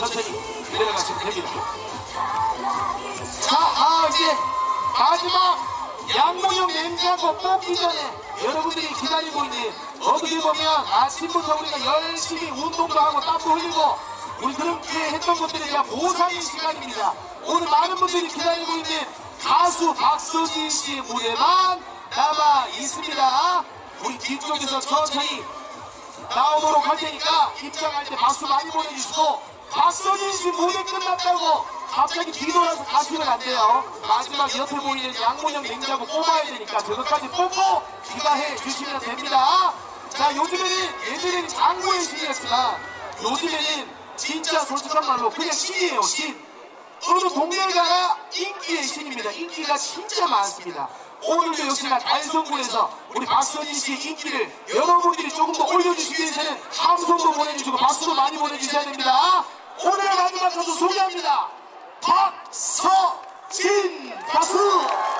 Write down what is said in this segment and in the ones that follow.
천천히 내려가시면 됩니다. 자, 아, 이제 마지막 양문형 냉장고 뽑기 전에 여러분들이 기다리고 있는 어떻게 보면 아침부터 우리가 열심히 운동도 하고 땀도 흘리고 우리 그렇게 했던 것들에 대한 보상의 시간입니다. 오늘 많은 분들이 기다리고 있는 가수 박서진 씨의 무대만 남아 있습니다. 우리 뒤쪽에서 천천히 나오도록 할 테니까 입장할 때 박수 많이 보내주시고 박서진 씨 무대 끝났다고 갑자기 뒤돌아서 가시면 안 돼요. 마지막 옆에 보이는 양문형 냉장고 뽑아야 되니까 그것까지 뽑고 귀가해 주시면 됩니다. 자 요즘에는 예전에는 장고의 신이었지만 요즘에는 진짜 솔직한 말로 그냥 신이에요 신. 어느 동네를 가나 인기의 신입니다. 인기가 진짜 많습니다. 오늘도 역시나 달성군에서 우리 박선진 씨의 인기를 여러분들이 조금 더 올려주시기 위해서는 함성도 보내주시고 박수도 많이 보내주셔야 됩니다. 마지막 가수 소개합니다. 박서진 박수!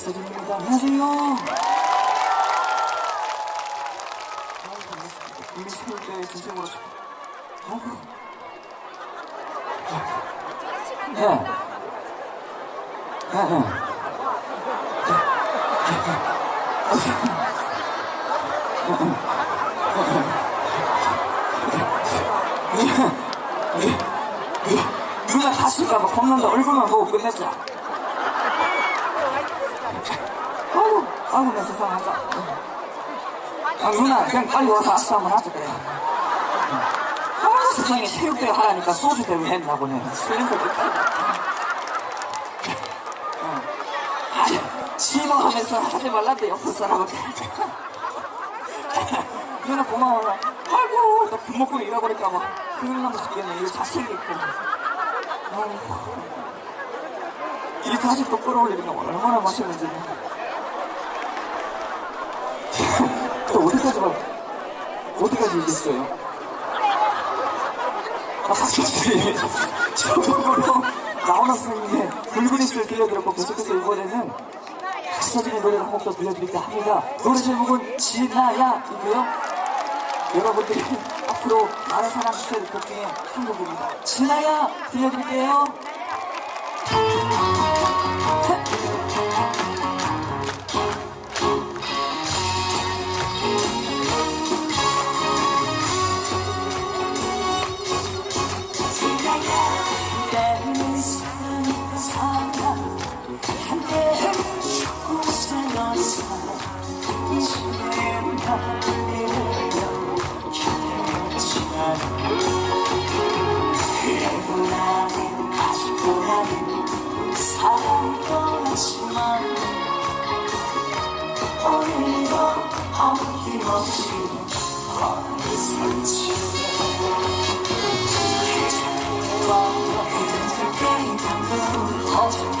박서진입니다. 안녕하세요. 우리 세울 때 진심으로 참- 아이고. 예. 예, 예. 누가 다칠까봐 겁난다 얼굴만 보고 끝냈자. 아우, 내 세상 하자. 아, 누나, 그냥 빨리 와서 한번 하자, 그래. 아, 세상에 체육대회 하라니까 소주 대회 했나 보네. 어. 아, 심어하면서 하지 말란데 옆에 사람한테 누나 고마워요 아이고 나 금목걸이 잃어버릴까 봐 큰일 나면 죽겠네 이거 다 챙겼고 아유. 이렇게 다시 또 끌어올리니까 얼마나 맛있는지 또 어디까지 봐 어디까지 얘기했어요? 아, 사실 저곡으로 나훈아 선생님의 붉은 입술 들려드렸고 계속해서 이번에는 사진의 노래를 한 곡 더 들려드릴까 합니다. 노래 제목은 지나야이고요. 여러분들이 앞으로 많은 사랑 주실 곡 중에 한 곡입니다. 지나야 들려드릴게요. 지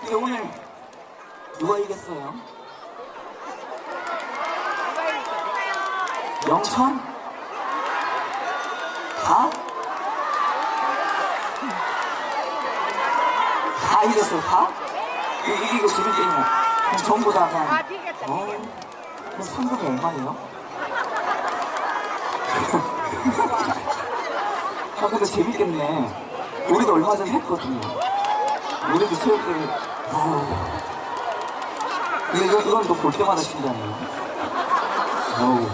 근데 오늘 누가 이겼어요? 영천? 다? 다 이겼어요, 다? 이- 이기고 재밌겠네. 그럼 전부 다 그냥. 아. 어, 그럼 상금이 얼마예요? 아, 근데 재밌겠네. 우리도 얼마 전에 했거든요. 우리도 체육대회, 어우. 근데 이건, 이건 또볼 때마다 신기하네요. 어우.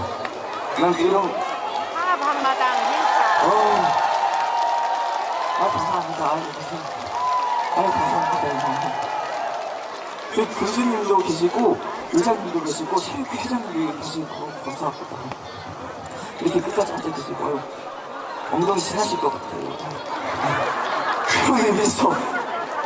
난 이런, 사업 한마당 행사 어우. 아, 감사합니다. 아유, 감사합니다. 아유, 감사합니다. 감사합니다. 그 교수님도 계시고, 의장님도 계시고, 체육회 회장님도 계시고, 감사합니다. 이렇게 끝까지 앉아 계시고, 아유, 엉덩이 지나실 것 같아요. 그런 의미에서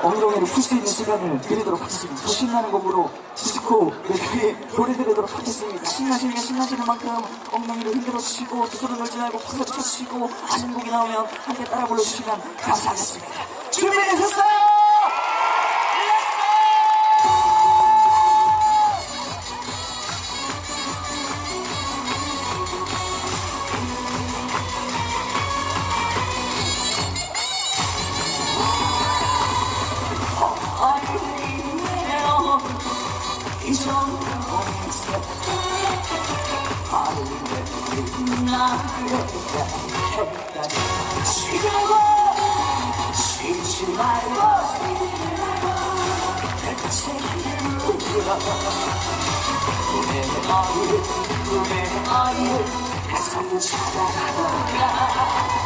엉덩이를 풀 수 있는 시간을 드리도록 하겠습니다. 더 신나는 곡으로 디스코 메들리 노래 드리도록 하겠습니다. 신나시면 신나시는 만큼 엉덩이를 흔들어 주시고 두 손을 걸지 말고 박수 쳐주시고 아는 곡이 나오면 함께 따라 불러주시면 감사하겠습니다. 준비되셨어요? 꿈의 아이를 꿈의 아이를 가슴 찾아가다 쉬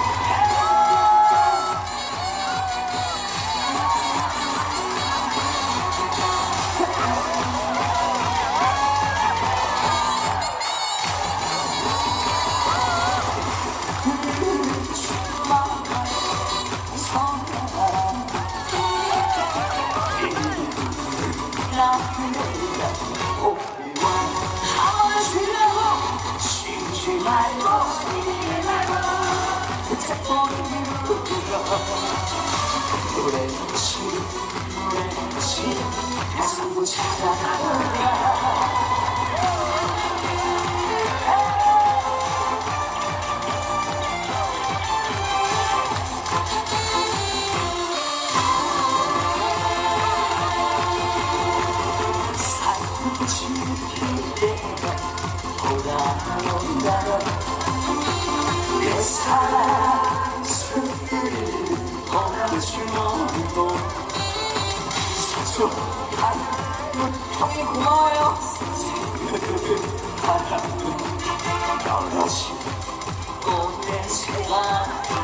가슴 찾아가다. 내 사랑 숲들을 멈추어도 사소한 형님 고마워요 바람은 여럿이 꽃냄새가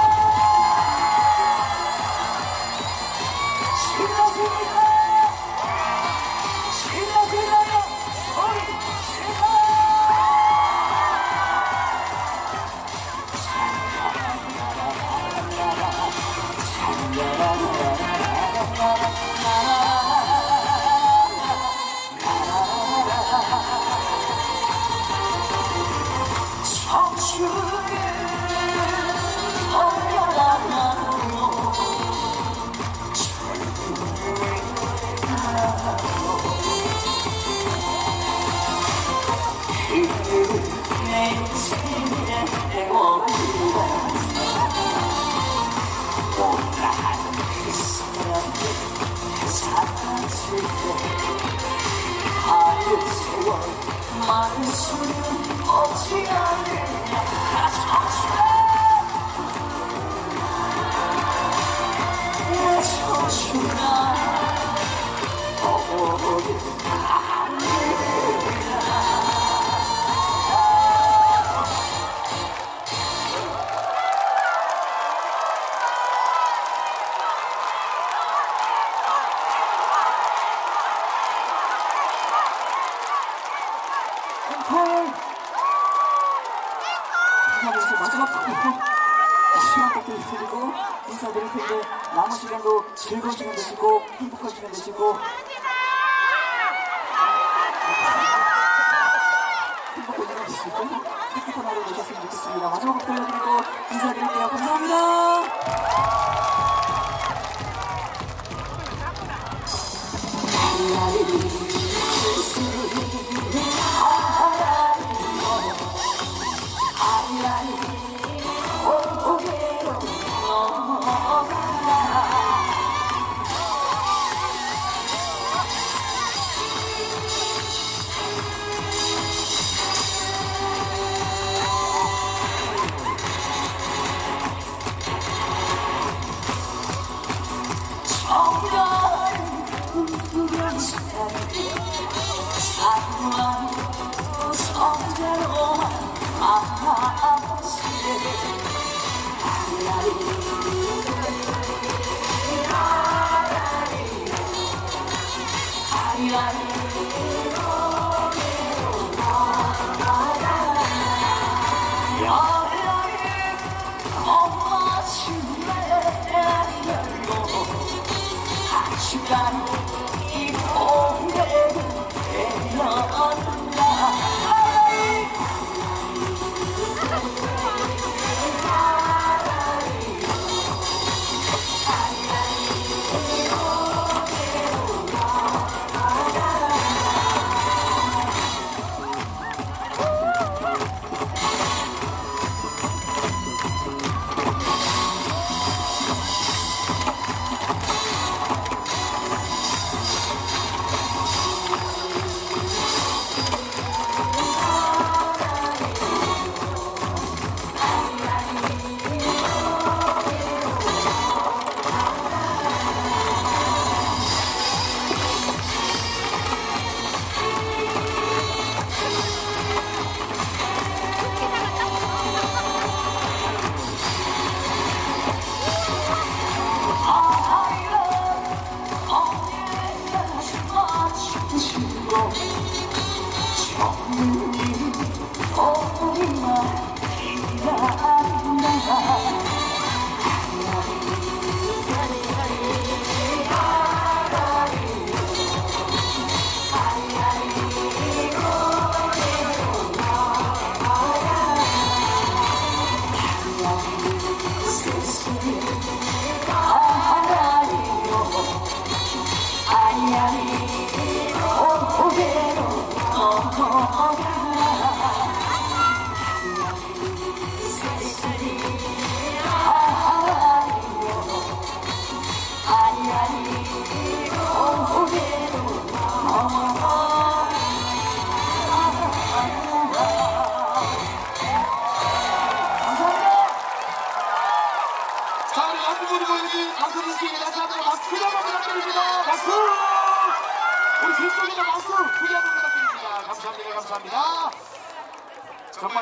시간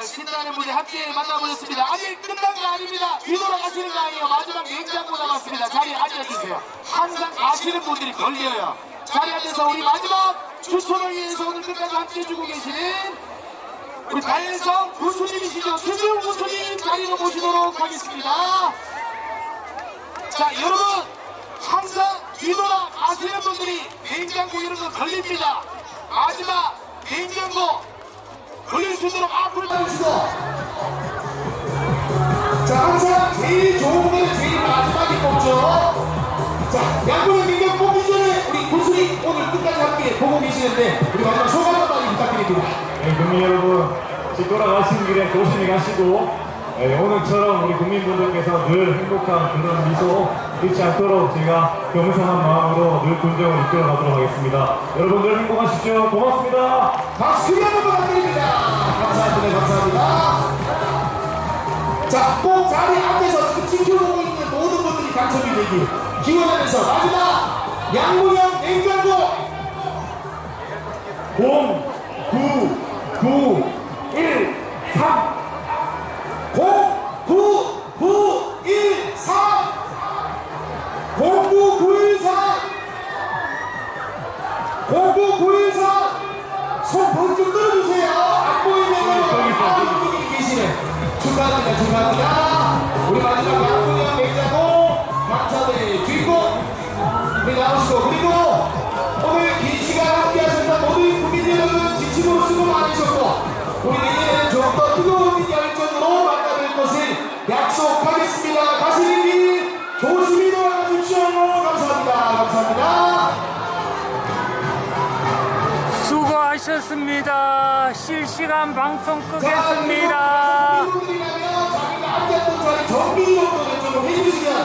신나는 무대 함께 만나보셨습니다. 아직 끝난 거 아닙니다. 뒤돌아가시는 거 아니에요. 마지막 냉장고 남았습니다. 자리에 앉아주세요. 항상 아시는 분들이 걸려요. 자리에 앉아서 우리 마지막 추천을 위해서 오늘 끝까지 함께 해주고 계시는 우리 달성 구수님이시죠. 수중 구수님 자리로 모시도록 하겠습니다. 자 여러분 항상 뒤돌아 아시는 분들이 냉장고 이런 거 걸립니다 마지막 냉장고 걸릴 수 있도록 앞을 보시고 자 항상 제일 좋은 거는 제일 마지막에 뽑죠. 자 양보의 능력 뽑기 전에 우리 군수님 오늘 끝까지 함께 보고 계시는데 우리 마지막 소감 한마디 부탁드립니다. 네, 국민 여러분, 집 돌아가시는 길에 조심히 가시고 네, 오늘처럼 우리 국민분들께서 늘 행복한 그런 미소 잃지 않도록 제가 겸손한 마음으로 늘 군정을 이끌어 가도록 하겠습니다. 여러분들 행복하십시오. 고맙습니다. 박수 크게 한번 부탁드립니다. 감사합니다. 감사합니다. 자, 꼭 자리 앞에서 지켜보고 있는 모든 분들이 당첨이 되길 기원하면서 마지막 양문형 냉장고 0, 조심히 돌아가십시오. 감사합니다. 감사합니다. 수고하셨습니다. 실시간 방송 끄겠습니다.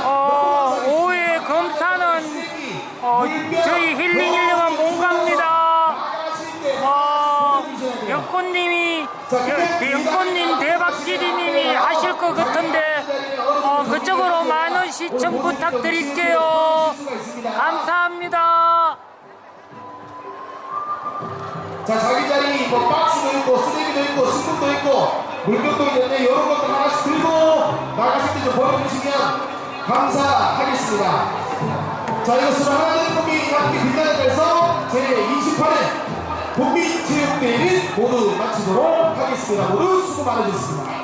어, 오후에 검사는 어, 저희 힐링 못 갑니다. 어, 여권님이 여- 여권님 대박지리님이 하실 것 같은데 어, 그쪽으로 시청 부탁드릴게요. 감사합니다. 자, 자기 자리 뭐 박스도 있고 쓰레기도 있고 신문도 있고 물건도 있는데 이런 것들 하나씩 들고 나가실 때좀 버려주시면 감사하겠습니다. 자, 이것으로 하나는 국민 함께 뒷단에서 제28회 국민체육대회를 모두 마치도록 하겠습니다. 모두 수고 많으셨습니다.